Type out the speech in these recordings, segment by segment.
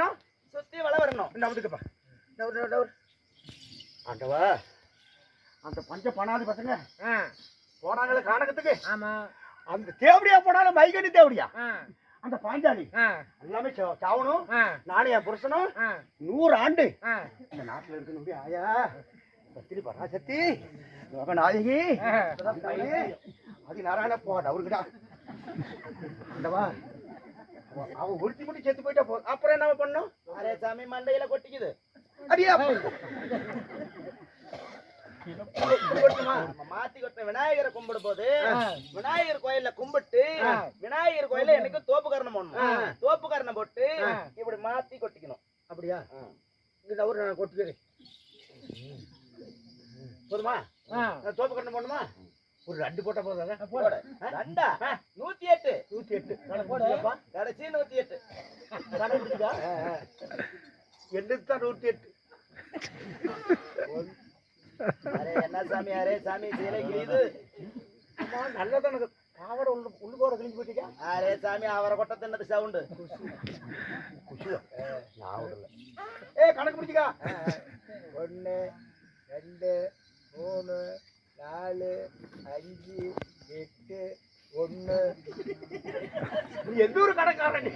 சுத்தி வள வரணும். இந்த வந்துக்கப்பா டவர் டவர் டவர் ஆண்டவா அந்த பஞ்ச பணாதி பசங்க போனாங்களே காணகத்துக்கு. ஆமா. அந்த தேவடியா போனாலும் மைகண்டி தேவடியா? அந்த பாஞ்சாலி. எல்லாமே சாவணும். நானும் என் புருஷனும் நூறு ஆண்டு. இந்த நாட்டுல இருக்கணும் ஆயா. சத்திரி பராசக்தி லோகநாயகி ஆதி நாராயண போ அவருக்குடா ஆண்டவா அவ- அவ ஒருத்தி மட்டும் செத்து போயிட்டா போதும் அப்புறம் என்ன பண்ணும் அரே சாமி மண்டையில கொட்டிக்குது. அடியா. மாத்தி கொட்ட விநாயகரை கும்பிடும் போது விநாயகர் கோயில்ல கும்பிட்டு விநாயகர் கோயில்ல எனக்கு தோப்பு கரணம் போடணும். தோப்பு கரணம் போட்டு இப்படி மாத்தி கொட்டிக்கணும். அப்படியா? இந்த அவரு நான் கொட்டுக்கிறேன் போதுமா? நான் தோப்பு கட்டணம் போடணுமா? ஒரு ரெண்டு போட்டா போதும் போடு. ரெண்டா? நூத்தி எட்டு நூத்தி எட்டு போடுப்பா. கடைசி நூத்தி எட்டு எண்ணூத்தி தான் நூத்தி எட்டு அரே என்ன சாமி அரே சாமி சீலை கிழியுது. நல்லதான் எனக்கு பாவட உள்ள உள்ளு போட கிழிஞ்சு போயிட்டீங்க அரே சாமி அவரை கொட்ட தின்னது சவுண்டு. குஷியா. இல்லை ஏய் கணக்கு பிடிச்சிக்கா ஒன்று ரெண்டு மூணு நாலு அஞ்சு எட்டு ஒன்று நீ எந்த ஒரு கணக்காரன் நீ?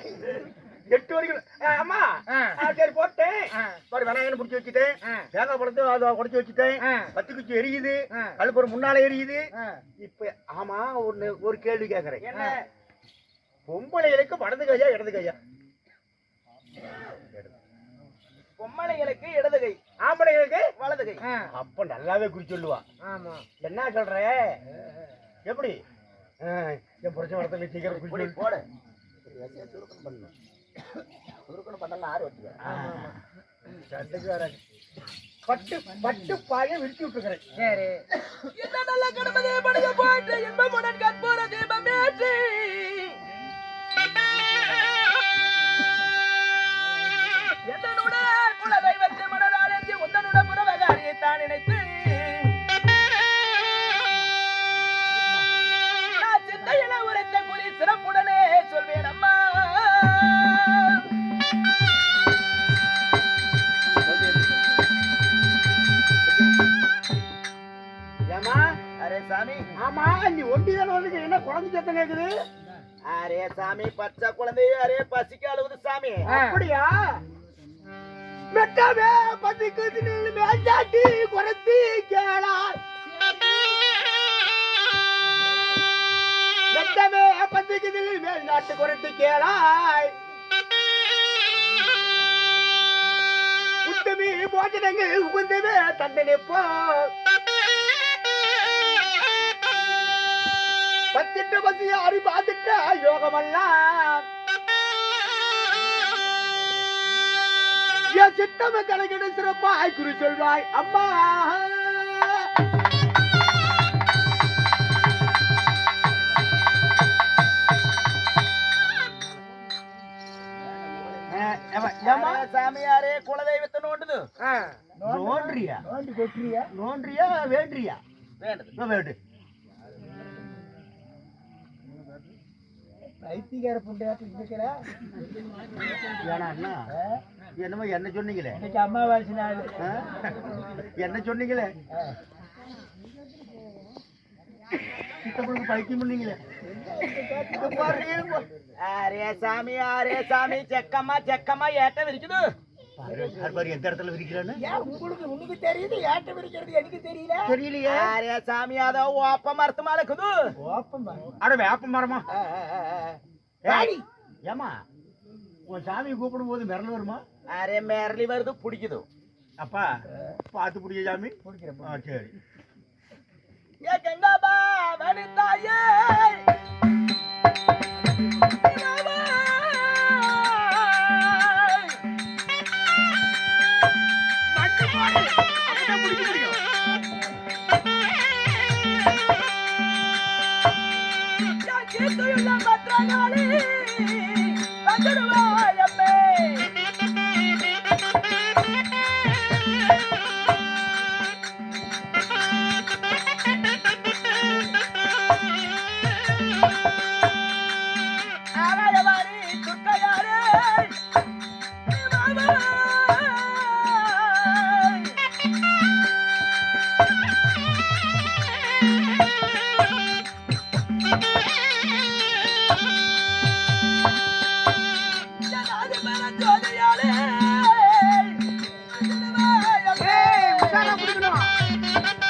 எட்டு வரைக்கும் அம்மா சரி போட்டேன். பாரு விநாயகனை பிடிச்சி வச்சுட்டேன் தேங்காய் பழத்தை அதை உடச்சி வச்சுட்டேன் பத்து குச்சி எரியுது. கழுப்புறம் முன்னால எரியுது. இப்ப ஆமா ஒண்ணு ஒரு கேள்வி கேக்குறேன். என்ன? பொம்பளைகளுக்கு வடது கையா இடது கையா? பொம்மளைகளுக்கு இடது கை. ஆம்பளைகளுக்கு வலது கை அப்ப நல்லாவே குறி சொல்லுவா. ஆமா. என்ன சொல்ற? எப்படி? ஆ, என் புரட்சி வரத்துல சீக்கிரம் குறி. போடு. சுருக்கணும் பண்ணணும் சுருக்கணும் பண்ணலாம் ஆறு வச்சுக்க. பட்டு பட்டு பாய விரிச்சு விட்டுருக்கிறேன். சரி. என்ன நல்ல கணபதி படைய போயிட்டு இன்பமுடன் கற்பூர தீபம் ஏற்றி. என்னுட உத்தமி தண்டனை போ. பத்திட்டு பத்தி அறி பார்த்துட்ட? யோகமல்லாம். என் சித்தம கணக்கிட சிறப்பாய் குறி சொல்வாய் அம்மா. அரே சாமி அரே குலதெய்வத்தை நோண்டுது. நோன்றியா நோன்றியா வேண்டியா வேண்டது. வேண்டு பைத்தியக்கார புண்டையாட்டு இருக்கிற? ஏன்னா அண்ணா என்னமோ என்ன சொன்னீங்களே? இன்னைக்கு அம்மாவாசி நாள். ஆ? என்ன சொன்னீங்களே? சித்தப்பனுக்கு பைத்தியம் பண்ணீங்களே. அரே சாமி அரே சாமி செக்கம்மா செக்கம்மா ஏட்ட விரிக்குது. பாரு, பாரு, பாரு, எந்த இடத்துல விரிக்கிறான்னு? உங்களுக்கு உனக்கு தெரியுது ஏட்ட விரிக்கிறது எனக்கு தெரியல. தெரியலையே. அரே சாமி அத ஓப்ப மரத்து மலக்குது ஓப்பம் அட வேப்ப மரமா. ஏமா உன் சாமியை கூப்பிடும் போது மிரள் வருமா? அரே மேரலி வருது பிடிக்குது. அப்பா பார்த்து பிடிக்க சாமி. குடிக்கிறேன் ஆ சரி. ஏ கங்காபா வனிதாயே இப்ப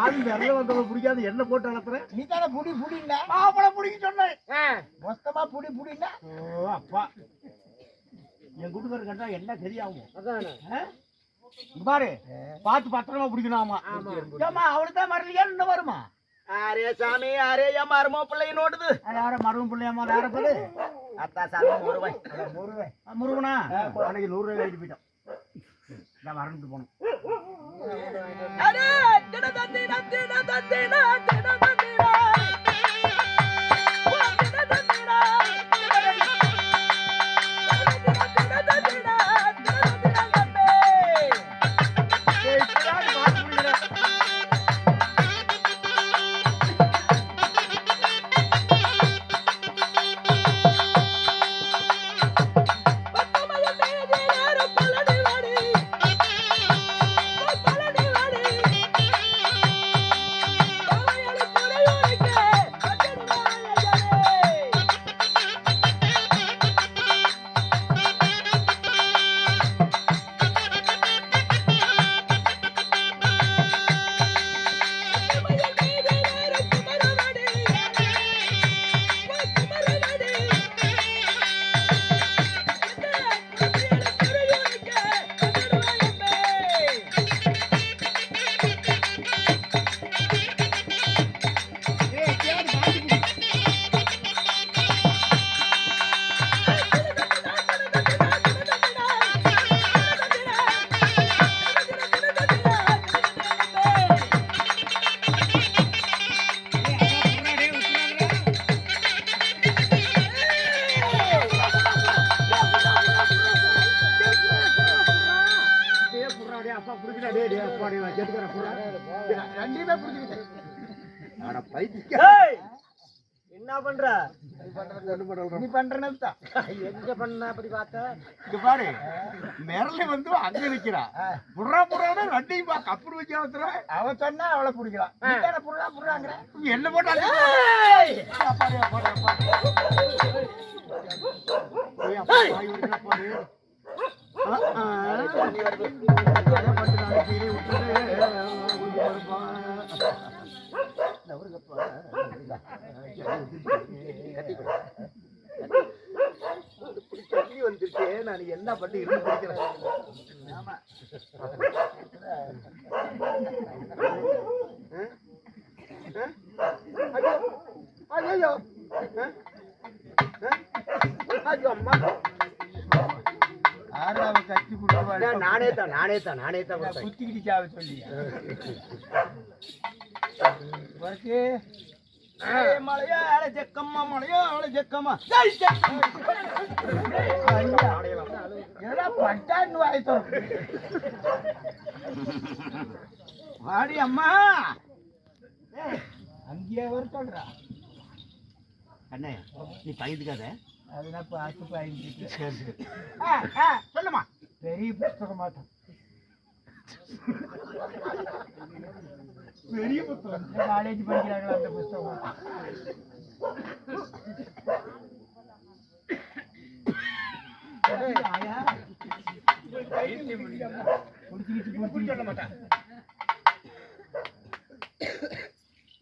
சாமி விரல வந்தவங்க பிடிக்காது. என்ன போட்டு அனுப்புறேன் நீ தானே புடி புடின்னா? அவளை பிடிக்க சொன்னேன். மொத்தமா புடி புடின்னா? ஓ அப்பா. என் கூட்டுக்காரர் கண்டா என்ன சரியாகும்? பாரு. பார்த்து பத்திரமா பிடிக்கணும் ஏமா அவளுக்கு தான் வரலையா இன்னும் வருமா? அரே சாமி அரே என் மருமோ பிள்ளைய நோட்டுது அது யார? மருவம் பிள்ளையாமா வேற பேரு? அத்தா சாமி முருகன். ஆ, முருகனா? அன்னைக்கு நூறு ரூபாய் போயிட்டோம் நான் மறந்துட்டு போனோம். எங்க பண்ண அப்படி பார்த்த? இங்க பாரு மிரளி வந்து அங்க நிக்கிறா. புறா புறானா ரெண்டையும் பா கப்புடு வைக்க அவசர? அவன் சொன்னா அவளை பிடிக்கலாம். புடுறா புடுறாங்கிற என்ன போட்டாங்க வந்துருச்சே நான் என்ன பண்ணி இருந்து பிடிக்கிறேன் ஐயோ ஐயோ அம்மா ஆறாவது கட்டி கொடுத்து நானே தான் நானே தான் நானே தான் குத்திக்கிட்டு சாவ சொல்லி மலையாள ஜக்கம்மா மலையாள ஜக்கம்மா பட்டான்னு வாய்த்தோம் வாடி அம்மா. அங்கேயே வருத்தோன்றா அண்ணே நீ பயந்துக்காத. அதெல்லாம் பார்த்து பயந்துட்டு சொல்லுமா பெரிய புஸ்தகம் மாட்டோம் பெரிய புத்தகம். காலேஜ் படிக்கிறாங்களா அந்த மாட்டேன்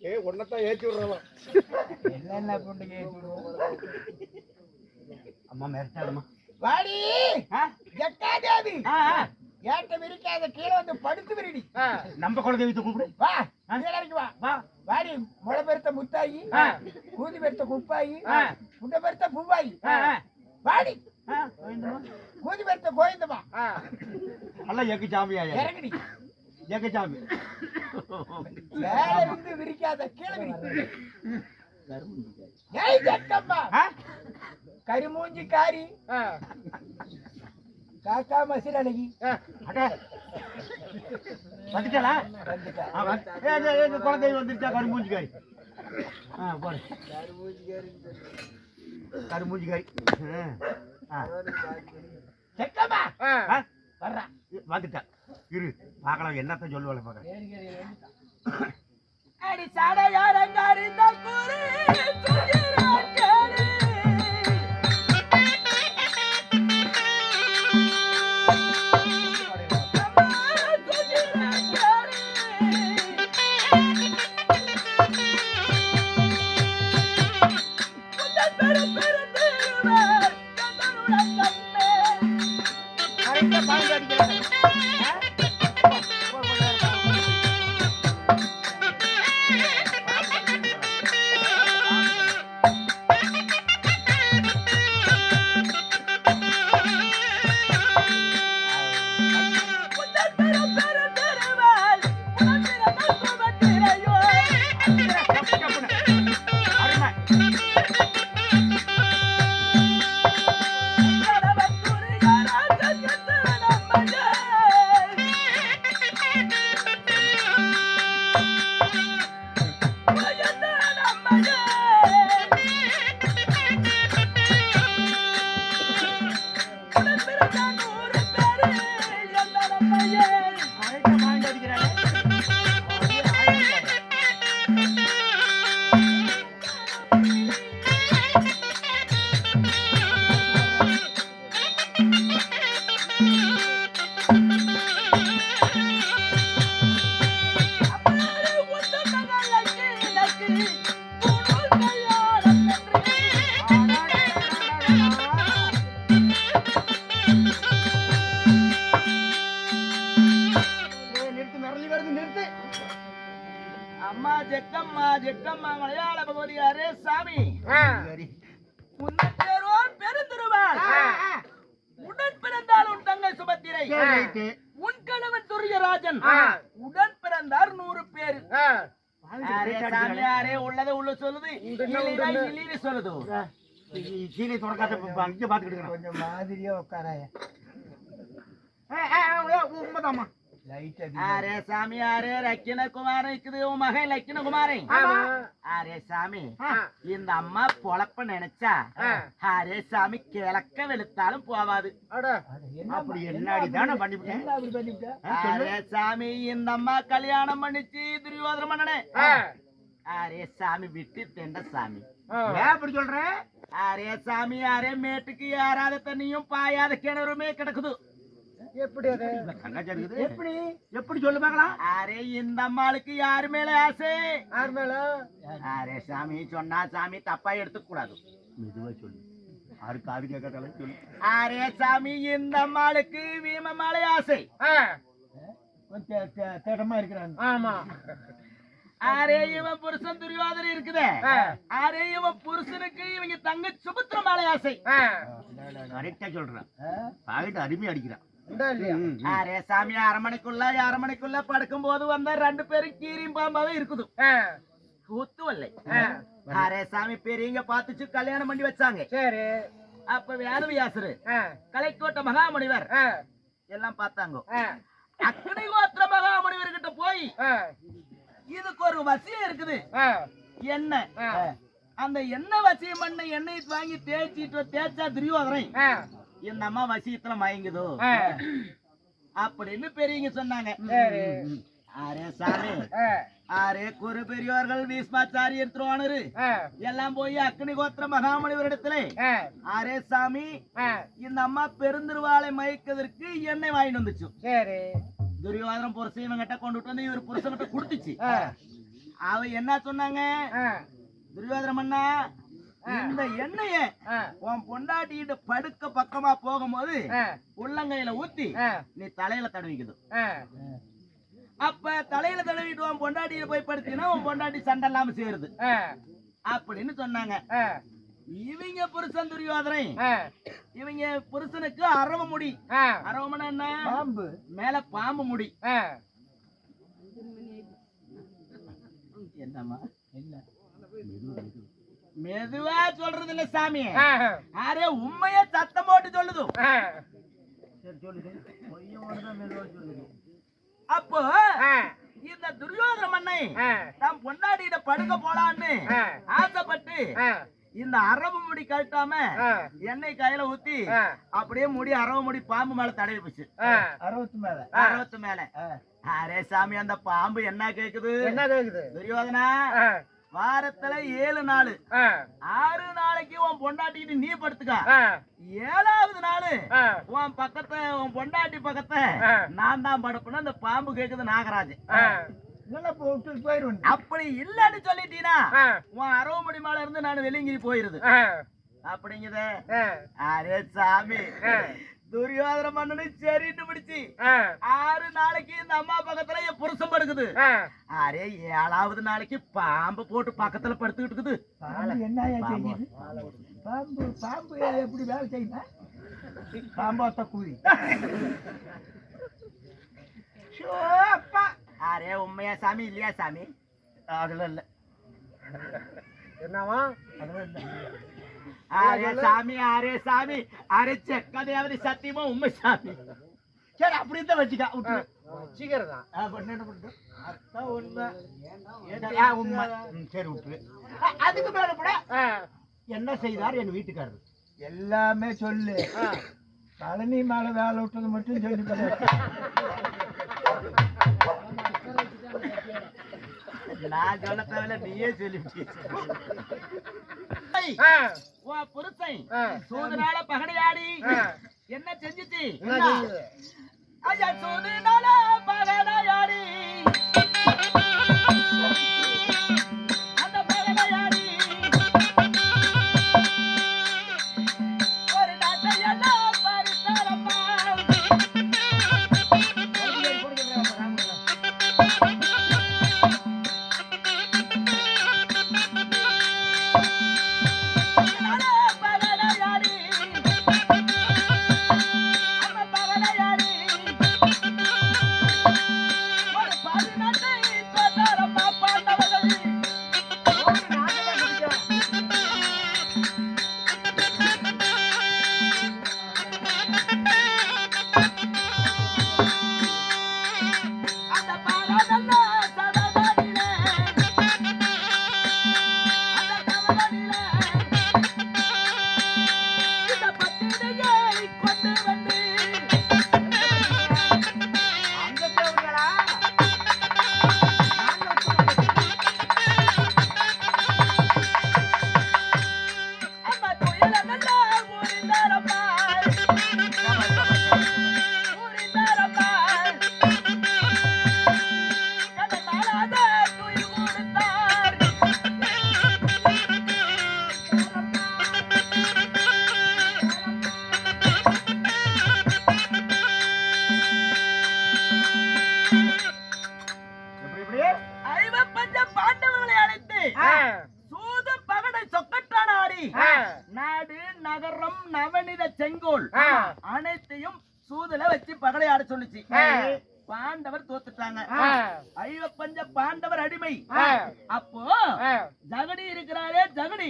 ஏ உன்னை அதான் ஏற்றி விடுறோம் என்னென்ன பொண்ணு கேட்டுடுவோம் அம்மா மிரட்டாதம்மா. வாடி! எட்டாதேவி ஏட்ட விரிக்காத கீழே வந்து படுத்து விரிடி நம்ம குலதெய்வத்தை கூப்பிடு. வா. வா. வா. வாடி முளை பெருத்த முத்தாயி கூதி பெருத்த குப்பாயி முட்டை பெருத்த பூவாயி. வாடி. கூதி பெருத்த கோயந்தமா நல்லா எக்கு சாமியா இறங்கடி. எக்கு சாமி மேல இருந்து விரிக்காத. கீழே விரி ஏய் ஜக்கம்மா கரிமூஞ்சி காரி காக்கா மசில் அழகி. அடே வந்துட்டா வந்துட்டா குலதெய்வம் வந்துருச்சா? கருமூஞ்சிக்காரி ஆ போடு. ஆ வர்றா. வந்துட்டா. இரு பார்க்கலாம் என்னத்த சொல்லுவாள் பார்க்கலாம். அடி சடையாரங்காரி தக்கூரி சாமியாரே உள்ளதை உள்ள சொல்லுது. இல்லைனா இல்லைன்னு சொல்லுது. கீழே தொடக்காத அங்கே பார்த்துக்கிட்டு கொஞ்சம் மாதிரியா உட்காராய உண்மைதாம்மா. அரே சாமியாரே லக்கின குமாரன் இருக்குது உன் மகன் லக்கின குமாரன் அரே சாமி இந்த அம்மா பொழப்ப நினைச்சா அரே சாமி கிழக்க வெளுத்தாலும் போவாது அப்படி என்னாடி தானே பண்ணிவிட்டேன். அரே சாமி இந்த அம்மா கல்யாணம் பண்ணிச்சு துரியோதனம் பண்ணனே அரே சாமி விட்டு தெண்ட சாமி அப்படி சொல்ற அரே சாமி அரே மேட்டுக்கு ஏறாத தண்ணியும் பாயாத கிணறுமே கிடக்குது எப்படி அது? தங்கச்சி இருக்குது எப்படி? எப்படி சொல்லு பார்க்கலாம். அரே இந்த அம்மாளுக்கு யாரு மேல ஆசை? யார் மேல? அரே சாமி சொன்னா சாமி தப்பா எடுத்துக்க கூடாது மெதுவா சொல்லு. ஆறு காது கேட்கறதால சொல்லு. அரே சாமி இந்த அம்மாளுக்கு வீம மேல ஆசை. கொஞ்சம் தேடமா இருக்கிறாங்க ஆமா. அரே இவன் புருஷன் துரியோதனை இருக்குதே. அரே இவன் புருஷனுக்கு இவங்க தங்க சுபத்திர மேல ஆசை. கரெக்டா சொல்றேன். பாகிட்டு அருமையா அடிக்கிறான். அரே சாமி அரமனைக்குள்ள அரமனைக்குள்ள படுக்கும் போது வந்த ரெண்டு பேரும் கீரியும் பாம்பாவே இருக்குது ஆ, கூத்து வல்லை ஆ, அரே சாமி பெரியவங்க பார்த்துச்சு கல்யாணம் பண்ணி வச்சாங்க சரி அப்ப வேதவியாசரு கலைக்கோட்டை மகாமுனிவர் எல்லாம் பார்த்தாங்க ஆ, அக்கனை கோத்திர மகாமுனிவர் கிட்ட போய் இதுக்கு ஒரு வசியம் இருக்குது ஆ, அந்த எண்ணெய் வசியம் பண்ண எண்ணெய் வாங்கி தேய்ச்சிட்டு தேய்ச்சா துரியோதனை ஆ, இந்த அம்மா வசியத்துல மயங்குதோ? அப்படின்னு பெரியவங்க சொன்னாங்க. அரே சாமி. அரே குரு பெரியோர்கள் பீஸ்மாச்சாரியர் துரோணரு ஆ, எல்லாம் போய் அக்னி கோத்திர ஆ, அரே சாமி இந்த அம்மா பெருந்திருவாளை மயக்கிறதுக்கு எண்ணெய் வாங்கிட்டு வந்துச்சு. சரி. துரியோதனம் புருஷன் இவங்கிட்ட கொண்டுட்டு வந்து இவர் புருஷன்கிட்ட கொடுத்துச்சு. ஆ, அவ என்ன சொன்னாங்க? துரியோதன மன்னா இந்த எண்ணெய உன் பொண்டாட்டிகிட்ட படுக்க பக்கமா போகும்போது உள்ளங்கையில ஊத்தி நீ தலையில தடவிக்குது. அப்ப தலையில தடவிட்டு உன் பொண்டாட்டியில போய் படுத்தீங்கன்னா உன் பொண்டாட்டி சண்டை இல்லாம சேருது. அப்படின்னு சொன்னாங்க. இவங்க புருஷன் துரியோதனை. இவங்க புருஷனுக்கு அரவ முடி. அரவமனா என்ன? பாம்பு. மேல பாம்பு முடி. என்னம்மா? மெதுவா சொல்றது இல்ல சாமி அரே உண்மைய சத்தம் போட்டு சொல்லுது. அப்போ இந்த துரியோதன மண்ணை தான் பொண்டாட்டியிட படுக்க போலான்னு ஆசைப்பட்டு இந்த அரவு முடி கழட்டாம எண்ணெய் கையில ஊத்தி அப்படியே முடி அரவு முடி பாம்பு மேல தடவி போச்சு. அறுபத்து மேல. அறுபத்து மேல. அரே சாமி அந்த பாம்பு என்ன கேக்குது? என்ன கேக்குது? துரியோதனா வாரத்துல ஏழு நாள். ஆறு நாளைக்கு உன் பொண்டாட்டிட்டு நீ படுத்துக்க. ஏழாவது நாள் உன் பக்கத்தை உன் பொண்டாட்டி பக்கத்தை நான் தான் படுப்பேன்னு அந்த பாம்பு கேக்குது நாகராஜ். அப்படி இல்லன்னு சொல்லிட்டீனா உன் அரவு முடி மேல இருந்து நான் வெளியங்கிரி போயிருது. அப்படிங்குத. அரே சாமி. துரியோதன மன்னனு சரின்னு பிடிச்சு ஆறு நாளைக்கு இந்த அம்மா பக்கத்துல என் புருஷன் படுக்குது. அரே ஏழாவது நாளைக்கு பாம்பு போட்டு பக்கத்துல படுத்துக்கிட்டு இருக்குது. என்ன செய்யுது? பாம்பு பாம்பு எப்படி வேலை செய்யுமா பாம்பாத்த கூலி அப்பா. அரே உண்மையா சாமி இல்லையா சாமி? அதுல இல்ல. என்னவா அரே சாமி அரே சாமி அரே செக்கதையாவது சத்தியமா உண்மை சாமி சரி அப்படி தான் வச்சுக்க விட்டுரு. வச்சுக்கிறதா என்ன? அதான் உண்மை. உண்மை. சரி விட்டுரு. அ- அதுக்கு மேல கூட என்ன செய்தார் என் வீட்டுக்காரர் எல்லாமே சொல்லு பழனி மேல வேலை விட்டது மட்டும் சொல்லி. நான் சொல்ல தேவையில்ல நீயே சொல்லி உன் புருஷன் சூதுனால பகடையாடி. என்ன செஞ்சுச்சு? ஐயா சூதுனால பகடையாடி. நாடு நகரம் நவநித செங்கோல் அனைத்தையும் சூதுல வச்சு பகடை ஆட சொல்லுச்சு பாண்டவர் தோத்துட்டாங்க. ஐவ பஞ்ச பாண்டவர் அடிமை. அப்போ ஜகடி இருக்கிறாரே ஜகடி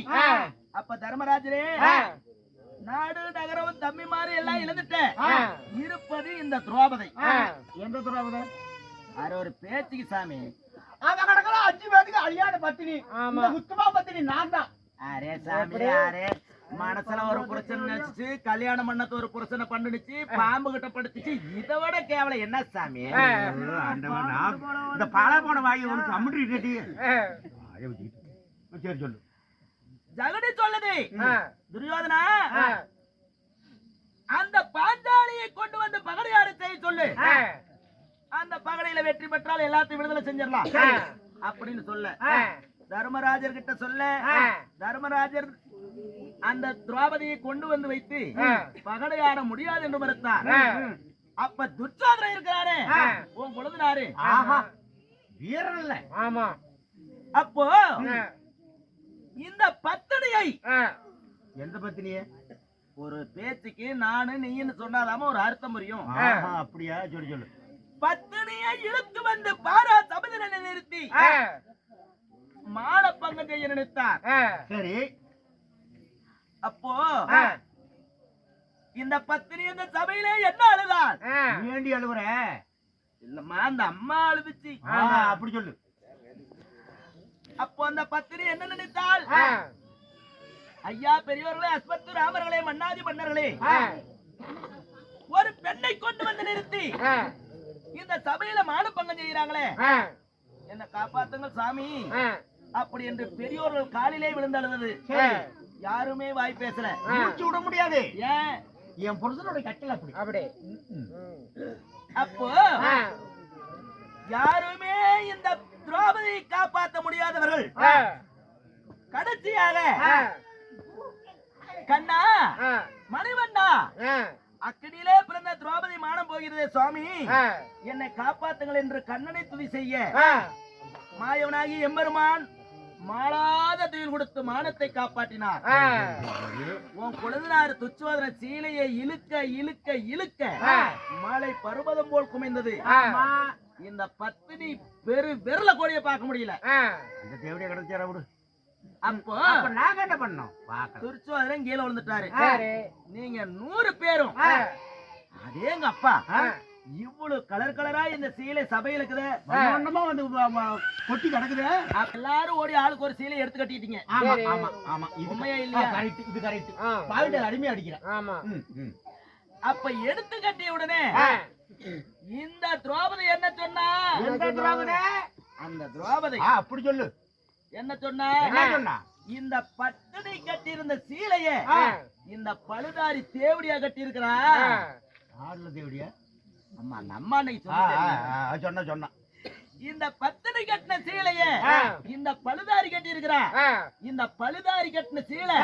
அப்ப தர்மராஜரே நாடு நகரம் தம்பி மாதிரி எல்லாம் இழந்துட்டேன் இருப்பது இந்த துரோபதை. எந்த துரோபதை? அது ஒரு பேச்சுக்கு சாமி. அவன் கிடக்கலாம் அஞ்சு பேருக்கு அழியாத பத்தினி குத்துமா பத்தினி நான் தான் அரே சாமி அரே. மனசுல ஒரு புருஷன் நினைச்சு கல்யாணம் பண்ணது ஒரு புருஷனை பண்ணுச்சு பாம்பு கிட்ட படுத்துச்சு. இதை விட கேவலம். என்ன சாமி? இந்த பாலா போன வாங்கி உனக்கு அம்முட்டி சரி சொல்லு. ஜகடி சொல்லுது. துரியோதனா? அந்த பாஞ்சாலியை கொண்டு வந்து பகடையாடு செய்ய சொல்லு. அந்த பகடையில வெற்றி பெற்றால் எல்லாத்தையும் விடுதலை செஞ்சிடலாம். அப்படின்னு சொல்ல. தர்மராஜர் கிட்ட சொல்ல தர்மராஜர் அந்த திரௌபதியை கொண்டு வந்து வைத்து ஆ. பகடையாட முடியாது என்று மறுத்தார். அப்ப துச்சாதனன் இருக்கிறாரே. உன் கொழுந்தினாரு ஆஹா வீரன் இல்ல ஆமா. அப்போ இந்த பத்தனியை எந்த பத்தினியே? ஒரு பேச்சுக்கு நானு நீன்னு சொன்னாதாம ஒரு அர்த்தம் புரியும். அப்படியா? சொல்லு சொல்லு. பத்தினியை இழுத்து வந்து பாரா சபதிரனை நிறுத்தி பங்கம் செய்ய நினைத்தார் சரி. அப்போ இந்த பத்தினி இந்த சபையிலே என்ன அழுதான் ஏண்டி அழுவுற? இல்லம்மா அந்த அம்மா அழுதுச்சு. அப்படி சொல்லு. அப்போ அந்த பத்தினி என்ன நினைத்தாள்? ஆ, ஐயா பெரியவர்களே அஸ்வத்து ராமர்களே மன்னாதி மன்னர்களே. ஒரு பெண்ணை கொண்டு வந்து நிறுத்தி. இந்த சபையில மானப்பங்கம் செய்யறாங்களே என்ன காப்பாத்துங்க சாமி. அப்படி என்று பெரியோர்கள் காலிலே விழுந்து அழுதது. ஆ. யாருமே வாய் பேசல. மூச்சு விட முடியாது. ஏன் என் புருஷனுடைய கட்டளை அப்படி. அப்படி. அப்போ யாருமே இந்த திரௌபதியை காப்பாற்ற முடியாதவர்கள் கடைசியாக கண்ணா மணிவண்ணா அக்கடியிலே பிறந்த திரௌபதி மானம் போகிறதே சுவாமி. என்னை காப்பாத்துங்கள் என்று கண்ணனை துதி செய்ய மாயவனாகி எம்பெருமான் மாளாத துயில் கொடுத்து மானத்தை காப்பாற்றினார். உன் குழந்தைனார் துச்சோதன சீலையை இழுக்க இழுக்க இழுக்க. மழை பருவதம் போல் குமைந்தது. இந்த பத்தினி பெரு விரல கோடிய பார்க்க முடியல. இந்த தேவடியா கிடைச்சாரா விடு. அப்போ அப்ப நாங்க என்ன பண்ணோம்? பாக்கலாம் துரிச்சோதனன் கீழே விழுந்துட்டாரு. சரி நீங்க நூறு பேரும். அதேங்க அப்பா. இவ்வளவு கலர் கலரா இந்த சீலை சபையில இருக்குது. வந்து கொட்டி கிடக்குது. எல்லாரும் ஓடி ஆளுக்கு ஒரு சீலை எடுத்து கட்டிட்டீங்க. ஆமா. ஆமா ஆமா. உண்மையா இல்லையா? கரெக்ட் இது கரெக்ட் பாவிட்ட அடிமையா அடிக்கிறேன். ஆமா. அப்ப எடுத்து கட்டிய உடனே இந்த திரௌபதி என்ன சொன்னா? எந்த திராவிட? அந்த திரௌபதி. ஆ, அப்படி சொல்லு. என்ன சொன்னா? என்ன சொன்னா? இந்த பட்டனை கட்டி இருந்த சீலைய இந்த பழுதாரி தேவடியா கட்டி இருக்கிறா ஆடுல தேவடியா? அம்மா நம்ம அன்னைக்கு ஆ, ஆ, சொன்னேன் ஆ, சொன்ன சொன்னா. இந்த பத்தனை கட்டின சீலைய. இந்த பழுதாரி கட்டி இருக்கிறா இந்த பழுதாரி கட்டின சீலை.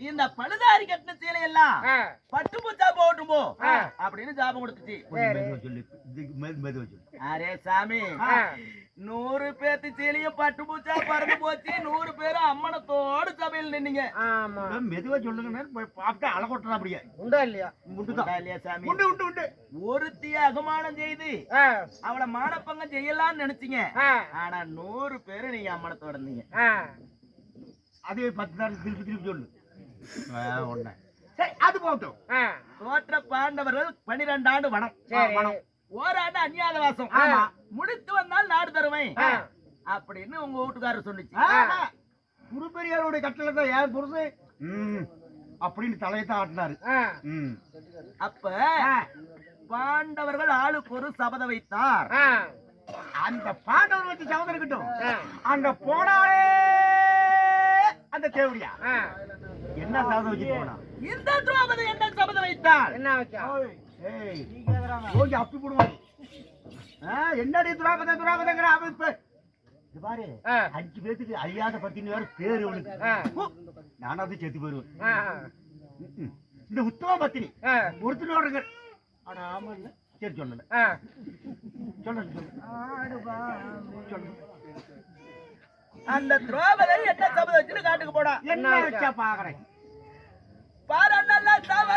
இந்த பழுதாரி கட்டின சீலை எல்லாம் பட்டு பூச்சா போட்டும் போ. அப்படின்னு ஜாபம் கொடுத்துச்சு. அரே சாமி. நூறு பேர்த்து சீலையும் பட்டு பூச்சா பறந்து போச்சு. நூறு பேரும் அம்மனத்தோடு சபையில் நின்னீங்க. ஆமா. மெதுவா சொல்லுங்க பாப்பிட்டு அழகொட்டுறா அப்படியே. உண்டா இல்லையா? முட்டுதான் உண்டா. இல்லையா சாமி? உண்டு உண்டு உண்டு. ஒருத்திய அகமானம் செய்து அவளை மானப்பங்கம் செய்யலாம்னு நினைச்சீங்க. ஆனா நூறு பேரு நீங்க அம்மனத்தோட இருந்தீங்க அதே பத்து நாள் திருப்பி திருப்பி சொல்லு. ஒண்ணு. சரி அது போகட்டும். ஆ, தோற்ற பாண்டவர்கள் பனிரெண்டு ஆண்டு வனம். வனம். ஓராண்டு அந்நியாத வாசம். ஆமா. முடித்து வந்தால் நாடு தருவேன். அப்படின்னு உங்க வீட்டுக்காரர் சொன்னுச்சு. குரு பெரியாருடைய கட்டளை தான் ஏன் புருஷன் அப்படின்னு தலையை தான் ஆட்டினாரு. அப்ப பாண்டவர்கள் ஆளுக்கு ஒரு சபதம் வைத்தார். அந்த பாண்டவர் வச்சு சகோதரர் இருக்கட்டும். அங்க போனாலே அந்த தேவடியா. என்ன சாதம் வச்சு போனா இந்த திரௌபதி என்ன சபதம் வைத்தார் என்ன வச்சா ஏய் ஓகே அப்பி போடுவாங்க என்னடி துராபத துராபதங்கிற அவன் பாரு அஞ்சு பேத்துக்கு அழியாத பத்தினி வேற பேரு நானும் அது செத்து போயிருவேன். இந்த உத்தம பத்தினி. ஒருத்தர் ஆனா ஆமா இல்ல. சரி சொல்லல. ஆ. சொல்ல அந்த திரௌபதி என்ன சபதம் வச்சுட்டு காட்டுக்கு போடா என்ன வச்சா பாக்குறேன்? பாரு அண்ணா சாவ